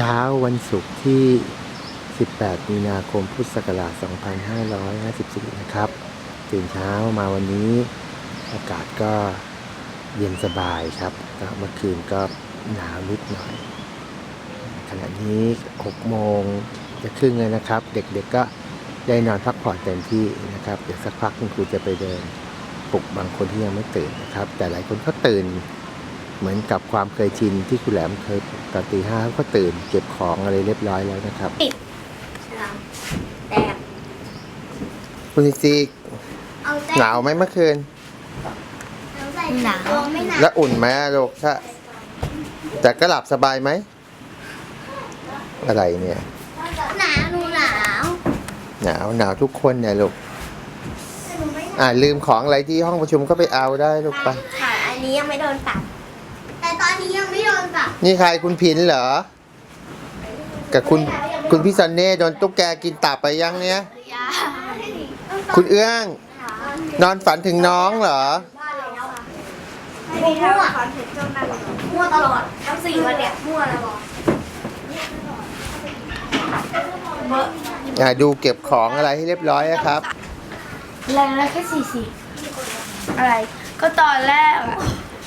ช้าวันศุกร์ที่ 18 มีนาคม พุทธศักราช 2554 นะครับ ตื่นเช้ามาวันนี้อากาศก็เย็นสบายครับเมื่อคืนก็หนาวนิดหน่อย ขณะนี้6โมงจะครึ่งแล้วนะครับ เด็กๆก็ได้นอนพักผ่อนเต็มที่นะครับ เดี๋ยวสักพักคุณครูจะไปเดินปลุกบางคนที่ยังไม่ตื่นนะครับ แต่หลายคนก็ตื่น เหมือนกับความเคยชินที่คุณแหลมเคยปลุกตอนตีห้าเขาก็ตื่นเก็บของอะไรเรียบร้อยแล้วนะครับฉลามแตกคุณซิซีเอาแตกหนาวไหมเมื่อคืนเอาใส่หนาวไม่หนาวแล้วอุ่นไหมอะลูกถ้าแต่ก็หลับสบายไหม อะไรเนี่ย หนาวหนูหนาวหนาวหนาวทุกคนเนี่ยลูกแต่หนูไม่หนาวอ่าลืมของอะไรที่ห้องประชุมก็ไปเอาได้ลูกไป ค่ะอันนี้ยังไม่โดนปรับแต่ตอ นนี้ยังไม่โดนปรับนี่ใครคุณพินเหรอ กับคุณคุณพี่ซันเน่โดนตุ๊กแกกินตับไปยังเนี้ย ยาคุณเอื้อง นอนฝันถึงน้องเหรอมั่วมั่วตลอดทั้งสี่วันเนี่ยมั่วตลอดอ่าดูเก็บของอะไรให้เรียบร้อยนะครับ แรงแล้วแค่สี่สิบอะไร ก็ตอนแรกอะ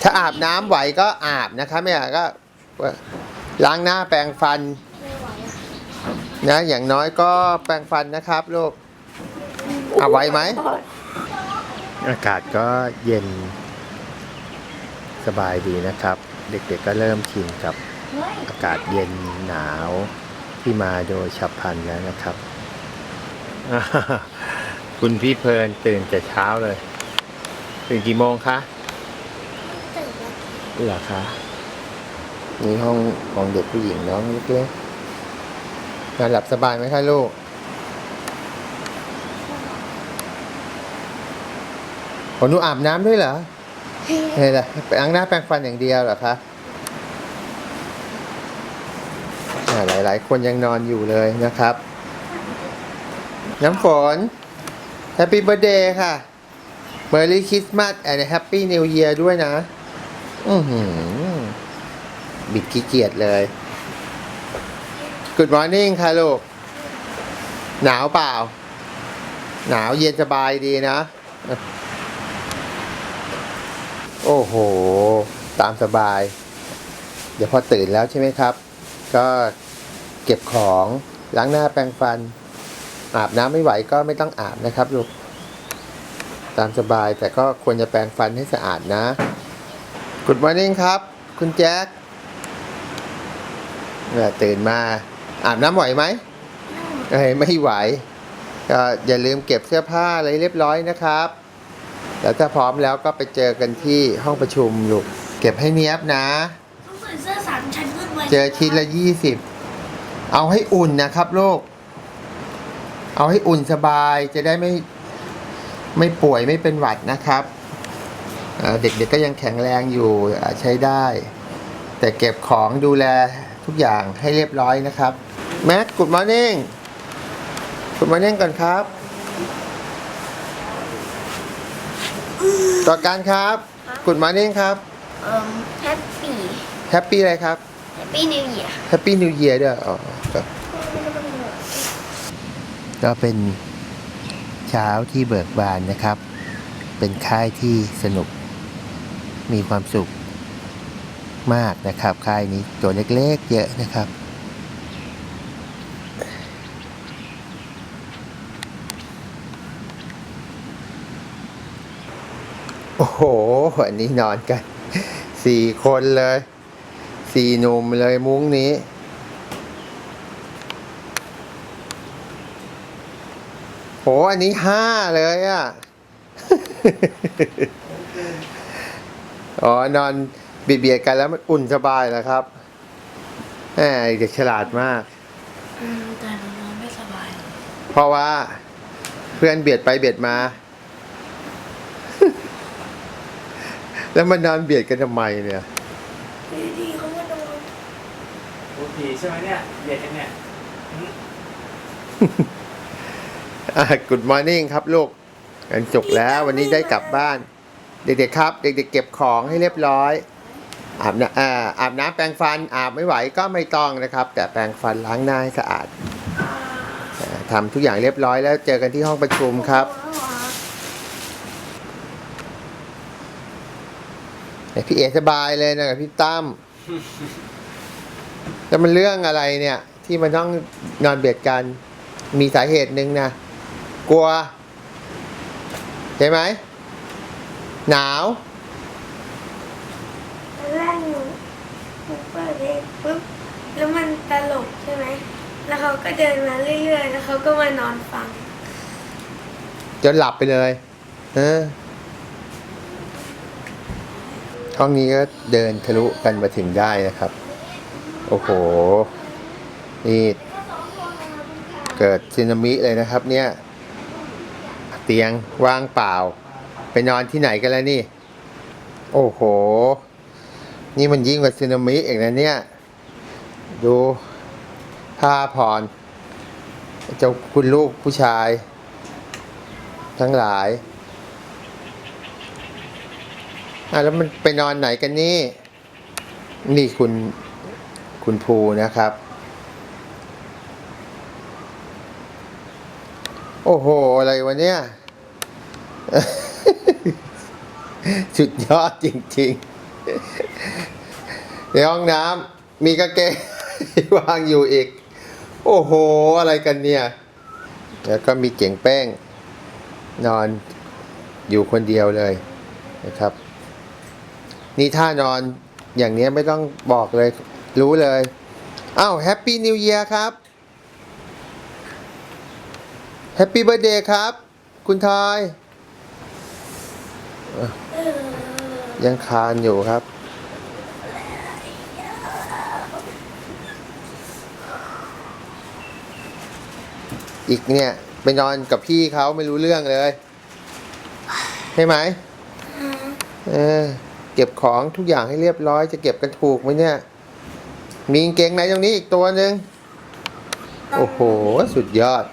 ถ้าอาบน้ำไหวก็อาบนะคะไม่อาบก็ล้างหน้าแปรงฟันนะอย่างน้อยก็แปรงฟันนะครับลูกเอาไหวไหมอากาศก็เย็นสบายดีนะครับ เด็กๆก็เริ่มชินกับอากาศเย็นหนาวที่มาโดยฉับพลันแล้วนะครับ คุณพี่เพลินตื่นแต่เช้าเลย ตื่นกี่โมงคะ เหรอคะนี่ห้องของเด็กผู้หญิงน้องเล็กๆนอนหลับสบายไหมคะลูก ขอหนูอาบน้ำด้วยเหรอเฮ้ยล่ะไปล้างหน้าแปรงฟันอย่างเดียวเหรอคะอ่าหลายๆคนยังนอนอยู่เลยนะครับ น้ำฝน Happy Birthday ค่ะ Merry Christmas and Happy New Year ด้วยนะ อือหือ บิดขี้เกียจเลย Good morning ค่ะลูก หนาวเปล่า หนาวเย็นสบายดีนะ โอ้โห ตามสบาย เดี๋ยวพอตื่นแล้วใช่ไหมครับ ก็เก็บของล้างหน้าแปรงฟัน อาบน้ำไม่ไหวก็ไม่ต้องอาบนะครับลูก ตามสบายแต่ก็ควรจะแปรงฟันให้สะอาดนะ Good morning ครับ คุณแจ็คเนี่ยตื่นมา อาบน้ำไหวไหมเอ้ยไม่ไหว ก็อย่าลืมเก็บเสื้อผ้าอะไรเรียบร้อยนะครับ แล้วถ้าพร้อมแล้วก็ไปเจอกันที่ห้องประชุมลูก เก็บให้เนี้ยบนะ ต้องใส่เสื้อสามชั้นขึ้นไปเจอชิ้นละยี่สิบ เอาให้อุ่นนะครับลูก เอาให้อุ่นสบายจะได้ไม่ไม่ป่วยไม่เป็นหวัดนะครับ เอ่อเด็กๆก็ยังแข็งแรงอยู่อ่าใช้ได้ แต่เก็บของดูแลทุกอย่างให้เรียบร้อยนะครับแม็กกุดมอร์นิ่งกุดมอร์นิ่งก่อนครับต่อการครับกุดมอร์นิ่งครับเอ่อแฮปปี้แฮปปี้อะไรครับแฮปปี้นิวเยียร์แฮปปี้นิวเยียร์ด้วยอ๋อครับก็เป็นเช้าที่เบิกบานนะครับ เป็นค่ายที่สนุก มีความสุขมากนะครับค่ายนี้ตัวเล็กๆเยอะนะครับ โอ้โหอันนี้นอนกันสี่คนเลยสี่หนุ่มเลยมุ้งนี้โหอันนี้ห้าเลยอะ อ๋อนอนเบียดๆกันแล้วมันอุ่นสบายนะครับแหมเด็กฉลาดมาก อืมแต่หนูนอนไม่สบาย เพราะว่าเพื่อนเบียดไปเบียดมา แล้วมันนอนเบียดกันทำไมเนี่ยดีๆเขาก็นอนโอเคใช่ไหมเนี่ยเย็นยังเนี่ยอะ Good morning ครับลูกกันจบแล้ววันนี้ได้กลับบ้าน เด็กๆครับ เด็กๆเก็บของให้เรียบร้อย อาบน้ำอาบน้ำแปรงฟันอาบไม่ไหวก็ไม่ต้องนะครับ แต่แปรงฟันล้างหน้าให้สะอาดทำทุกอย่างเรียบร้อยแล้วเจอกันที่ห้องประชุมครับพี่เอสบายเลยนะกับพี่ตั้มแล้วมันเรื่องอะไรเนี่ย ที่มันต้องนอนเบียดกัน มีสาเหตุหนึ่งนะ กลัว ใช่ไหม หนาวตอนแรกหนูหนูเปิดเพลงปุ๊บแล้วมันตลกใช่ไหมแล้วเขาก็เดินมาเรื่อยๆ แล้วเขาก็มานอนฟัง จนหลับไปเลยเออห้องนี้ก็เดินทะลุกันมาถึงได้นะครับ โอ้โห นี่เกิดสึนามิเลยนะครับเนี่ย เตียงว่างเปล่า ไปนอนที่ไหนกันแล้วนี่ โอ้โห นี่มันยิ่งกว่าสึนามิเองนะเนี่ย ดูผ้าผ่อนเจ้าคุณลูกผู้ชาย ทั้งหลายอะแล้วมันไปนอนไหนกันนี่ นี่คุณคุณภูนะครับ โอ้โห อะไรวะเนี่ย สุดยอดจริงๆ ในห้องน้ำมีกางเกงวางอยู่อีก โอ้โห อะไรกันเนี่ย แล้วก็มีเจ๋งแป้ง นอนอยู่คนเดียวเลยนะครับ นี่ท่านอนอย่างเนี้ยไม่ต้องบอกเลย รู้เลยอ้าวแฮปปี้นิว e ย r ครับแฮปปี้เบ t ร์เดย์ครับ คุณทอย ยังคานอยู่ครับ อีกเนี่ยไปนอนกับพี่เขาไม่รู้เรื่องเลย ใช่ไหมเออเก็บของทุกอย่างให้เรียบร้อยจะเก็บกันถูกไหมเนี่ย มีกางเกงในตรงนี้อีกตัวหนึ่งโอ้โห สุดยอด